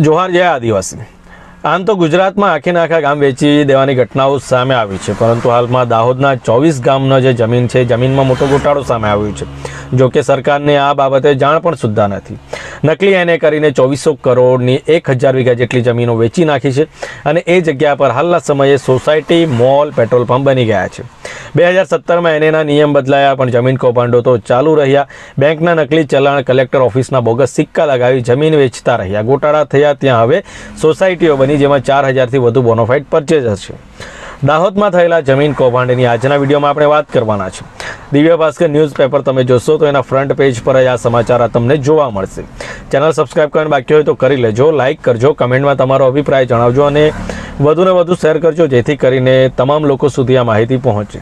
જોહાર જય આદિવાસી. આમ તો ગુજરાતમાં આખે આખા ગામ વેચી દેવાની ઘટનાઓ સામે આવી છે, પરંતુ હાલમાં દાહોદના ચોવીસ ગામનો જે જમીન છે, જમીનમાં મોટો ગોટાળો સામે આવ્યો છે. જો કે સરકારને આ બાબતે જાણ પણ સુદ્ધા નથી. નકલી એને કરીને ચોવીસો કરોડની એક હજાર વીઘા જેટલી જમીનો વેચી નાખી છે અને એ જગ્યા પર હાલના સમયે સોસાયટી, મોલ, પેટ્રોલ પંપ બની ગયા છે. બે હજાર સત્તરમાં એનેના નિયમ બદલાયા, પણ જમીન કૌભાંડો તો ચાલુ રહ્યા. બેંકના નકલી ચલણ કલેક્ટર ઓફિસના બોગસ સિક્કા લગાવી જમીન વેચતા રહ્યા. ગોટાળા થયા ત્યાં હવે સોસાયટીઓ બની, જેમાં ચાર હજારથી વધુ બોનોફાઇટ પરચેઝ છે. દાહોદમાં થયેલા જમીન કૌભાંડની આજના વિડીયોમાં આપણે વાત કરવાના છે. દિવ્ય ભાસ્કર ન્યૂઝપેપર તમે જોશો તો એના ફ્રન્ટ પેજ પર આ સમાચાર તમને જોવા મળશે. ચેનલ સબસ્ક્રાઇબ કરવાનું બાકી હોય તો કરી લેજો, લાઇક કરજો, કમેન્ટમાં તમારો અભિપ્રાય જણાવજો અને વધુને વધુ શેર કરજો, જેથી કરીને તમામ લોકો સુધી આ માહિતી પહોંચે.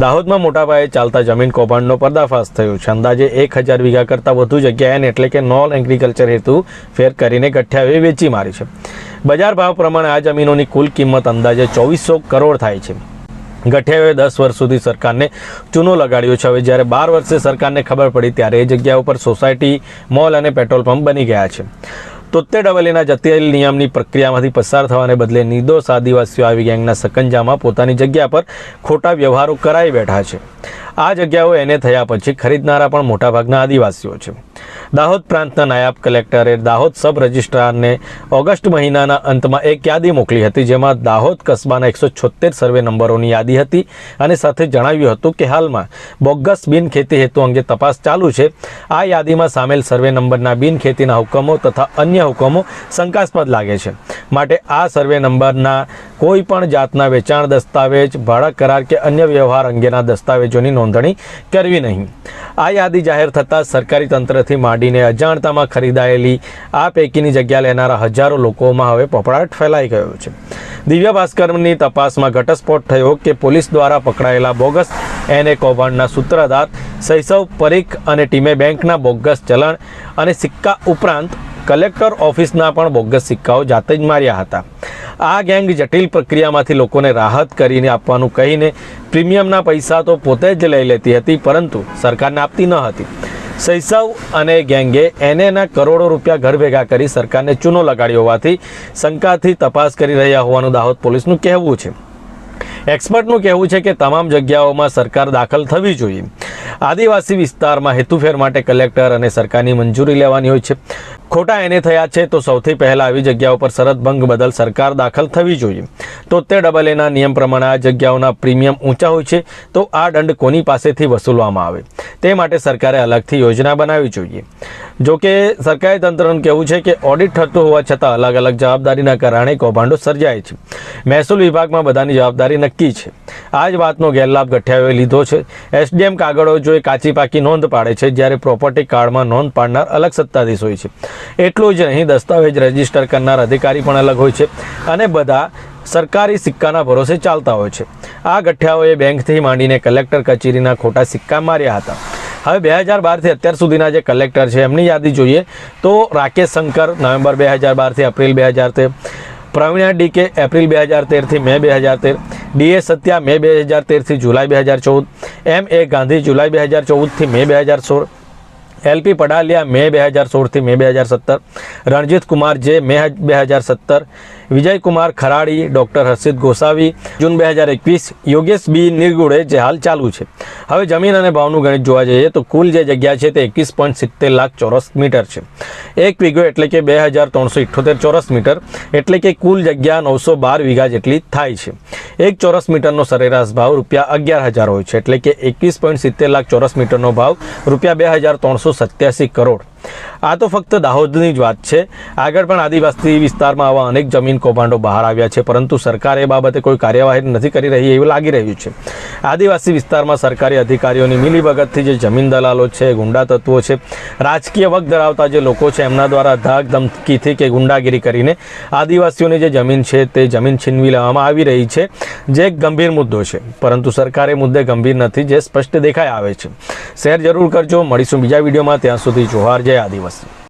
દાહોદમાં મોટા પાયે ચાલતા જમીન કૌભાંડનો પર્દાફાશ થયો છે. અંદાજે એક હજાર વીઘા કરતાં વધુ જગ્યાએ એટલે કે નોન એગ્રીકલ્ચર હેતુ ફેર કરીને ગઠ્ઠાવે વેચી મારી છે. બજાર ભાવ પ્રમાણે આ જમીનોની કુલ કિંમત અંદાજે ચોવીસો કરોડ થાય છે. ગઠિયાઓએ દસ વર્ષ સુધી સરકારને ચૂનો લગાડ્યો છે. હવે જ્યારે બાર વર્ષે સરકારને ખબર પડી, ત્યારે એ જગ્યા ઉપર સોસાયટી, મોલ અને પેટ્રોલ પંપ બની ગયા છે. તોતેર ડબલીના જટિલ નિયમની પ્રક્રિયામાંથી પસાર થવાને બદલે નિર્દોષ આદિવાસીઓ આવી ગેંગના સકંજામાં પોતાની જગ્યા પર ખોટા વ્યવહારો કરાઈ બેઠા છે. આ જગ્યાઓ એને થયા પછી ખરીદનારા પણ મોટાભાગના આદિવાસીઓ છે. દાહોદ પ્રાંતના નાયબ કલેક્ટરે દાહોદ સબ રજિસ્ટ્રારને ઓગસ્ટ મહિનાના અંતમાં એક યાદી મોકલી હતી, જેમાં દાહોદ કસ્બાના એકસો છોતેર સર્વે નંબરોની યાદી હતી અને સાથે જણાવ્યું હતું કે હાલમાં બોગસ બિનખેતી હેતુ અંગે તપાસ ચાલુ છે. આ યાદીમાં સામેલ સર્વે નંબરના બિનખેતીના હુકમો તથા અન્ય હુકમો શંકાસ્પદ લાગે છે. માટે આ સર્વે નંબરના કોઈ પણ જાતના વેચાણ દસ્તાવેજ, ભાડા કરાર કે અન્ય વ્યવહાર અંગેના દસ્તાવેજોની નોંધણી કરવી નહીં. આ યાદી જાહેર થતાં સરકારી તંત્રથી માંડીને અજાણતામાં ખરીદાયેલી આ પૈકીની જગ્યા લેનારા હજારો લોકોમાં હવે પપડાટ ફેલાઈ ગયો છે. દિવ્ય ભાસ્કરની તપાસમાં ઘટસ્ફોટ થયો કે પોલીસ દ્વારા પકડાયેલા બોગસ એને કૌભાંડના સૂત્રધાર શૈશવ પરીખ અને ટીમે બેંકના બોગસ ચલણ અને સિક્કા ઉપરાંત કલેક્ટર ઓફિસના પણ બોગસ સિક્કાઓ જાતે જ માર્યા હતા. આ ગેંગ જટિલ પ્રક્રિયામાંથી લોકોને રાહત કરીને આપવાનું કહીને પ્રીમિયમના પૈસા તો પોતે જ લઈ લેતી હતી, પરંતુ સરકારને આપતી ન હતી. શૈશવ અને ગેંગે એનેના કરોડો રૂપિયા ઘર ભેગા કરી સરકારને ચૂનો લગાડ્યો હોવાથી શંકાથી તપાસ કરી રહ્યા હોવાનું દાહોદ પોલીસનું કહેવું છે. એક્સપર્ટનું કહેવું છે કે તમામ જગ્યાઓમાં સરકાર દાખલ થવી જોઈએ. આદિવાસી વિસ્તારમાં હેતુફેર માટે કલેક્ટર અને સરકારની મંજૂરી લેવાની હોય છે. ખોટા એને થયા છે, તો સૌથી પહેલાં આવી જગ્યાઓ પર શરત ભંગ બદલ સરકાર દાખલ થવી જોઈએ. તોતેર ડબલ એના નિયમ પ્રમાણે આ જગ્યાઓના પ્રીમિયમ ઊંચા હોય છે, તો આ દંડ કોની પાસેથી વસૂલવામાં આવે? તે માટે સરકારે અલગથી યોજના બનાવવી જોઈએ. જોકે સરકારી તંત્રનું કહેવું છે કે ઓડિટ થતું હોવા છતાં અલગ અલગ જવાબદારીના કારણે કૌભાંડો સર્જાય છે. મહેસૂલ વિભાગમાં બધાની જવાબદારી નક્કી છે. આ જ વાતનો ગેરલાભ ગઠિયાઓએ લીધો છે. એસડીએમ કાગળો જોઈ કાચી પાકી નોંધ પાડે છે, જ્યારે પ્રોપર્ટી કાર્ડમાં નોંધ પાડનાર અલગ સત્તાધીશ હોય છે. એટલું જ નહીં દસ્તાવેજ રજિસ્ટર કરનાર અધિકારી પણ અલગ હોય છે અને બધા સરકારી સિક્કાના ભરોસે ચાલતા હોય છે. આ ગઠિયાઓએ બેંકથી માંડીને કલેક્ટર કચેરીના ખોટા સિક્કા માર્યા હતા. હવે બે હજાર બારથી અત્યાર સુધીના જે કલેક્ટર છે, એમની યાદી જોઈએ તો રાકેશ શંકર નવેમ્બર બે હજાર બારથી એપ્રિલ બે હજાર તેર, પ્રવીણા ડીકે એપ્રિલ બે હજાર તેરથી મે બે હજાર તેર, ડીએ સત્યા મે બે હજાર તેરથી જુલાઈ બે હજાર ચૌદ, એમ એ ગાંધી જુલાઈ બે હજાર ચૌદથી મે બે હજાર સોળ એલપી પડાલિયા મે બે હજાર સોળથી મે બે હજાર સત્તર, રણજીત કુમાર જે મે બે હજાર સત્તર વિજયકુમાર ખરાડી, ડૉક્ટર હર્ષિત ગોસાવી, જૂન બે હજાર એકવીસ, યોગેશ બી નિર્ગુડે જે હાલ ચાલુ છે. હવે જમીન અને ભાવનું ગણિત જોવા જઈએ તો કુલ જે જગ્યા છે તે એકવીસ પોઈન્ટ સિત્તેર લાખ ચોરસ મીટર છે. એક વીઘો એટલે કે બે હજાર ત્રણસો ઇઠ્ઠોતેર ચોરસ મીટર, એટલે કે કુલ જગ્યા નવસો બાર વીઘા જેટલી થાય છે. એક ચોરસ મીટરનો સરેરાશ ભાવ રૂપિયા અગિયાર હજાર હોય છે, એટલે કે એકવીસ પોઈન્ટ સિત્તેર લાખ ચોરસ મીટરનો ભાવ રૂપિયા બે હજાર ત્રણસો સત્યાસી કરોડ. આ તો ફક્ત દાહોદની જ વાત છે. આગળ પણ આદિવાસી વિસ્તારમાં આવા અનેક જમીન કૌભાંડો બહાર આવ્યા છે, પરંતુ સરકાર એ બાબતે કોઈ કાર્યવાહી નથી કરી રહી એવું લાગી રહ્યું છે. આદિવાસી વિસ્તારમાં સરકારી અધિકારીઓની મિલીભગતથી જે જમીન દલાલો છે, ગુંડા તત્વો છે, રાજકીય વક ધરાવતા જે લોકો છે, એમના દ્વારા ધાક ધમકીથી કે ગુંડાગીરી કરીને આદિવાસીઓની જે જમીન છે, તે જમીન છીનવી લેવામાં આવી રહી છે, જે એક ગંભીર મુદ્દો છે. પરંતુ સરકાર એ મુદ્દે ગંભીર નથી, જે સ્પષ્ટ દેખાઈ આવે છે. શેર જરૂર કરજો. મળીશું બીજા વિડીયોમાં. ત્યાં સુધી જોહાર જય આદિવાસી.